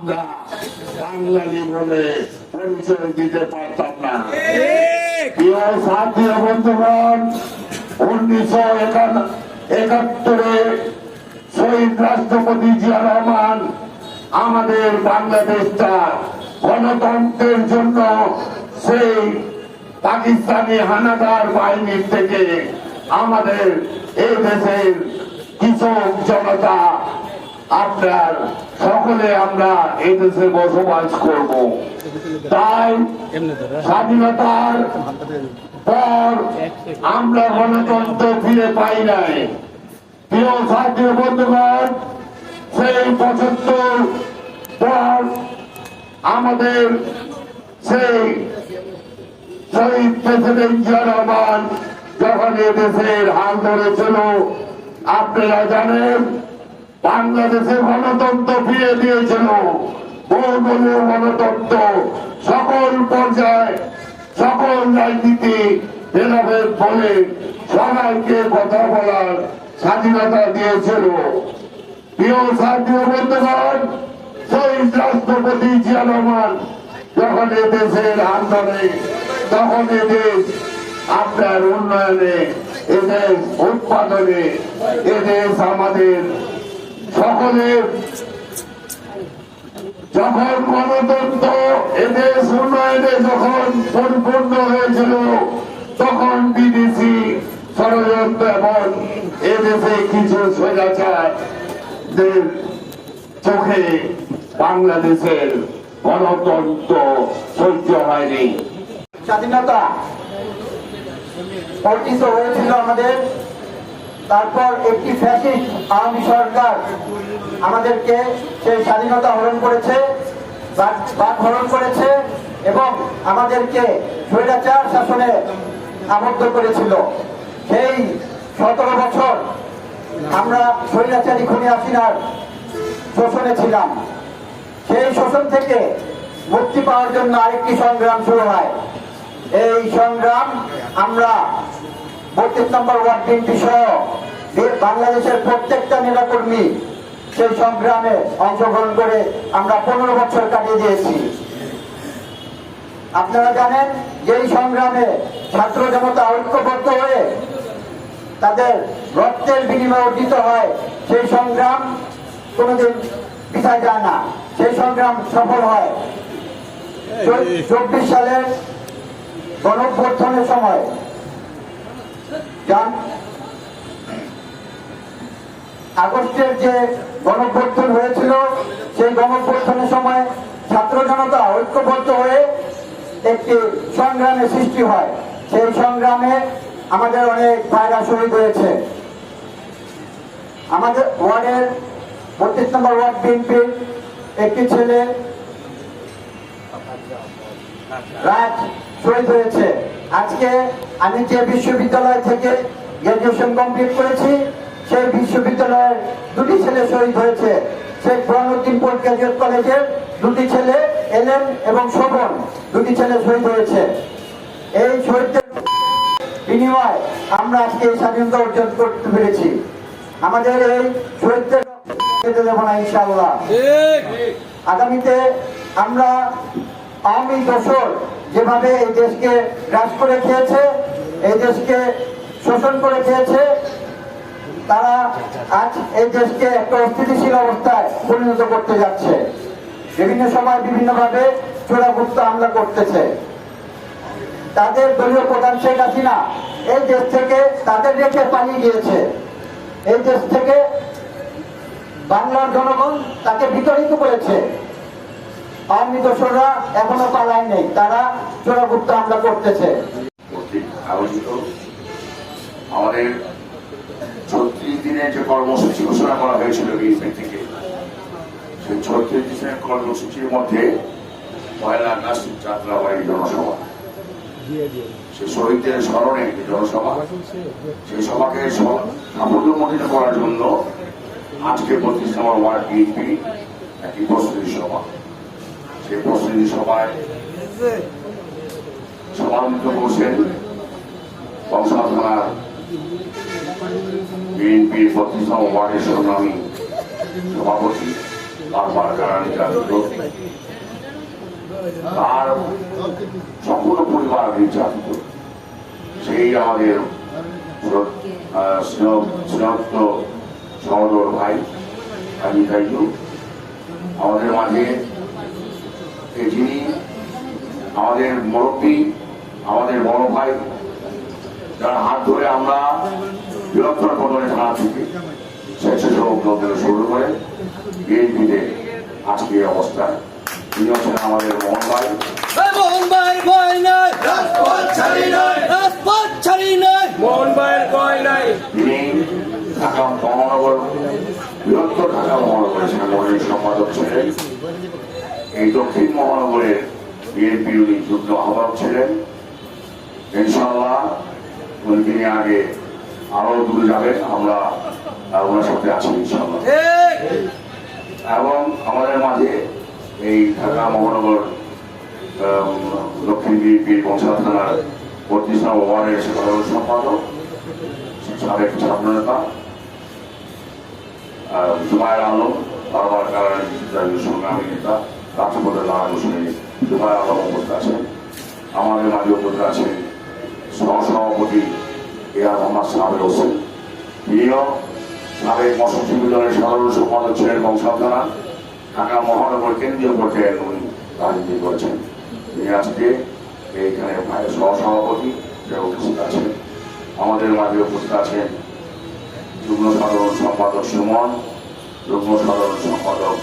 আমরা বাঙালি বলে পরিচয় দিতে পারতাম না। প্রিয় বন্ধুগণ উনিশশো একাত্তরে শহীদ রাষ্ট্রপতি জিয়া রহমান আমাদের বাংলাদেশটা গণতন্ত্রের জন্য সেই পাকিস্তানি হানাদার বাহিনীর থেকে আমাদের এই দেশের কৃষক জনতা আপনার সকলে আমরা এই দেশে বসবাস করব। তাই স্বাধীনতার পর আমরা গণতন্ত্র ফিরে পাই নাই। প্রিয় সাথী বন্ধুগণ, সেই পঁচাত্তর পর আমাদের সেই শহীদ প্রেসিডেন্ট জিয়া রহমান যখন দেশের হাল ধরেছিল আপনারা জানেন বাংলাদেশে গণতন্ত্র ফিরে দিয়েছিল। বহুদলীয় গণতন্ত্র, সকল পর্যায়ে, সকল রাজনীতি, ভেদাভেদ বলে সবাইকে কথা বলার স্বাধীনতা দিয়েছিল। রাষ্ট্রপতি যখন দেশের আন্দোলনে, তখন এ দেশ আপনার উন্নয়নে এদেশ উৎপাদনে এদেশ আমাদের সকলের যখন গণতন্ত্র এদেশ উন্নয়নে যখন পরিপূর্ণ হয়েছিল, তখন বিদেশি ষড়যন্ত্র এবং এদেশে কিছু স্বৈরাচারদের চোখে বাংলাদেশের গণতন্ত্র সহ্য হয়নি। স্বাধীনতা অর্জিত হয়েছিল আমাদের। তারপর একটি ফ্যাসিস্ট আওয়ামী সরকার আমাদেরকে সেই স্বাধীনতা হরণ করেছে হরণ করেছে এবং আমাদেরকে স্বৈরাচার শাসনে আবদ্ধ করেছিল। সেই সতেরো বছর আমরা স্বৈরাচারী খুনি আসিনার শোষণে ছিলাম। সেই শোষণ থেকে মুক্তি পাওয়ার জন্য আরেকটি সংগ্রাম শুরু হয়। এই সংগ্রাম আমরা বত্রিশ নম্বর ওয়ার্ড বিএনপি সহ বাংলাদেশের প্রত্যেকটা নেতাকর্মী সেই সংগ্রামে অংশগ্রহণ করে আমরা পনেরো বছর কাটিয়ে দিয়েছি। আপনারা জানেন যে এই সংগ্রামে ছাত্র জনতা ঐক্যবদ্ধ হয়ে তাদের রক্তের বিনিময়ে অর্জিত হয় সেই সংগ্রাম কোনোদিন পিছায় যায় না। সেই সংগ্রাম সফল হয়। চব্বিশ সালের গণঅভ্যর্থনের সময় আগস্টের যে গণঅভ্যর্থন হয়েছিল, সেই গণঅভ্যর্থনের সময় ছাত্র জনতা ঐক্যবদ্ধ হয়ে একটি সংগ্রামের সৃষ্টি হয়। সেই সংগ্রামে আমাদের অনেক ভাইরা শহীদ হয়েছে। আমাদের ওয়ার্ডের বত্রিশ নম্বর ওয়ার্ড বিএনপির একটি ছেলে রাজ শহীদ হয়েছে। আজকে আমি যে বিশ্ববিদ্যালয় থেকে গ্রাজুয়েশন কমপ্লিট করেছি সেই বিশ্ববিদ্যালয়ের দুটি ছেলে শহীদ হয়েছে। বহানুদ্দিন পোস্ট গ্রাজুয়েট কলেজের দুটি ছেলে এলেন এবং শোভন দুটি ছেলে শহীদ হয়েছে। এই শহীদদের বিনিময় আমরা আজকে এই স্বাধীনতা অর্জন করতে পেরেছি। আমাদের এই শহীদদের যেতে দেবো না ইনশাল্লাহ আগামীতে আমরা আওয়ামী দোসর যেভাবে এই দেশকে গ্রাস করে খেয়েছে এই দেশকে শোষণ করে খেয়েছে, তারা আজ এই দেশকে একটা অস্থিতিশীল অবস্থায় পরিণত করতে যাচ্ছে। বিভিন্ন সময় বিভিন্নভাবে চোরাগুপ্ত হামলা করতেছে। তাদের দলীয় প্রধান শেখ হাসিনা এই দেশ থেকে তাদের রেখে পালিয়ে গিয়েছে। এই দেশ থেকে বাংলার জনগণ তাকে বিতরিত করেছে। আওয়ামী দোসররা এখনও পালায় নেই তারা চোরাগুপ্ত হামলা করতেছে। আমাদের ছত্রিশ দিনের যে কর্মসূচি ঘোষণা করা হয়েছিল বিএনপি থেকে, সেই ছত্রিশ দিনের কর্মসূচির মধ্যে পয়লা আগস্ট যাত্রাবাড়ি, জনসভা। সে শহীদদের স্মরণে জনসভা। সেই সভাকে সাফল্যমণ্ডিত করার জন্য আজকে বত্রিশ নম্বর ওয়ার্ড বিএনপি একটি প্রস্তুতি সভা। সেই প্রস্তুতি সভায় সভাপতিত্ব করছেন বংশা থানার বিএনপির বত্রিশতম ওয়ার্ডের সংগ্রামী সভাপতি বারবার কারা নির্যাতিত তার সম্পূর্ণ পরিবার নির্যাতিত। সেই আমাদের স্নেহত্ব সহদর ভাই, আমি তাইজু আমাদের মাঝে যিনি আমাদের মুরব্বী, আমাদের বড় ভাই যার হাত ধরে আমরা বৃহত্তর পদনে থানা থেকে স্বেচ্ছাসেবক দল থেকে শুরু করে বিএনপিতে আজকে এই অবস্থায়। তিনি হচ্ছেন আমাদের মোহন ভাই। মোহন ভাই ভয় নাই। রাজপথ ছাড়ি নাই। রাজপথ ছাড়ি নাই। মোহন ভাইয়ের ভয় নাই। তিনি ঢাকা মহানগর বৃহত্তর ঢাকা মহানগরের সাংগঠনিক সম্পাদক ছিলেন। এই দক্ষিণ মহানগরের বিএনপি উনি যুগ্ম আহ্বায়ক ছিলেন। ইনশাল্লাহ উনি তিনি আগে আরও দূরে যাবেন আমরা ওনার সাথে আছি ইনশাল্লাহ এবং আমাদের মাঝে এই ঢাকা মহানগর দক্ষিণ বিএনপির বংশাল থানার বত্রিশ নম্বর ওয়ার্ডের সাধারণ সম্পাদক সাবেক ছাত্র নেতা আহ, জুমায়ের আলম বারবার কারণে সংগ্রামী নেতা রাষ্ট্রপতি লাল হোসেন জুমায়ের আলম উপস্থিত আছেন। আমাদের মাঝে উপস্থিত আছেন সহসভাপতি এ আর মোহাম্মদ সাহেব হোসেন তিনিও সাবেক মৎস্যজীবী দলের সাধারণ সম্পাদক ছিলেন থানা ঢাকা মহানগর কেন্দ্রীয় পর্যায়ে উনি রাজনীতি করেছেন তিনি আজকে এইখানে সহসভাপতি উপস্থিত আছেন। আমাদের মাঝে উপস্থিত আছেন যুগ্ম সাধারণ সম্পাদক সুমন যুগ্ম সাধারণ সম্পাদক